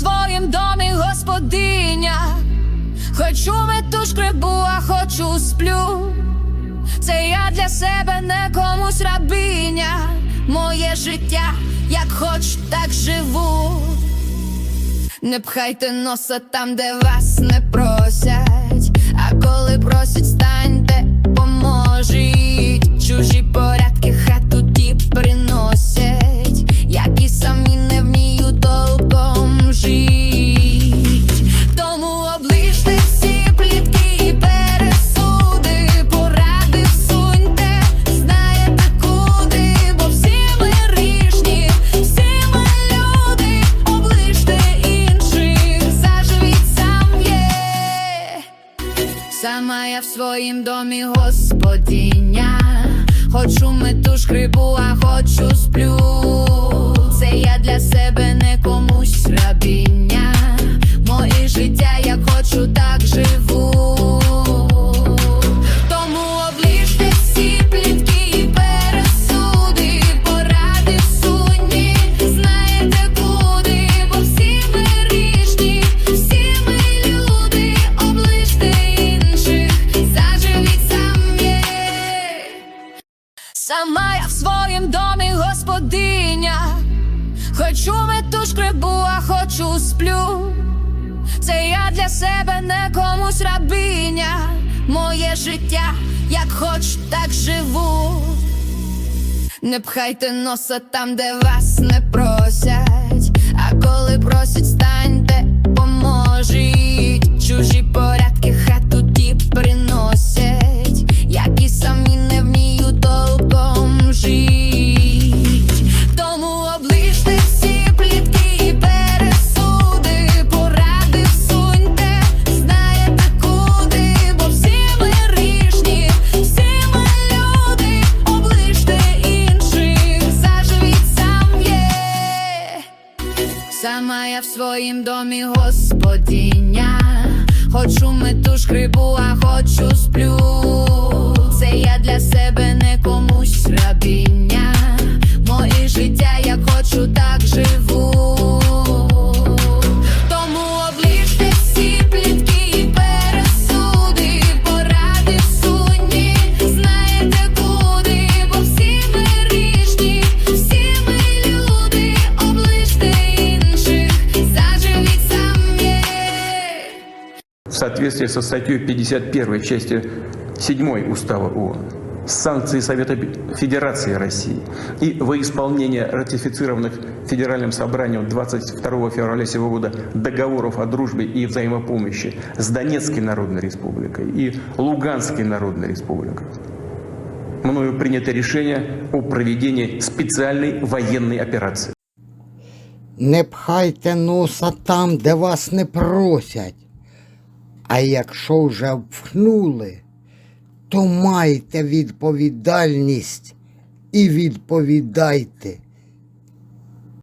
своїм домі господиня. Хочу мету шкребу, а хочу сплю. Це я для себе не комусь рабиня. Моє життя, як хоч, так живу. Не пхайте носа там, де вас не просять. А коли просять, станьте, Сама я в своїм домі господиня. Хочу мету шкребу, а хочу сплю. Сама я в своїм домі господиня. Хочу мету шкребу, а хочу сплю. Це я для себе не комусь рабиня. Моє життя, як хоч, так живу. Не пхайте носа там, де вас не просять. Сама я в своїм домі господиня. Хочу мету шкрибу, а хочу в соответствии со статьей 51 части 7 Устава ООН санкции Совета Федерации России и во исполнение ратифицированных Федеральным собранием 22 февраля сего года договоров о дружбе и взаимопомощи с Донецкой Народной Республикой и Луганской Народной Республикой. Мною принято решение о проведении специальной военной операции. Не пхайте носа там, де вас не просять. А якщо вже впхнули, то майте відповідальність і відповідайте.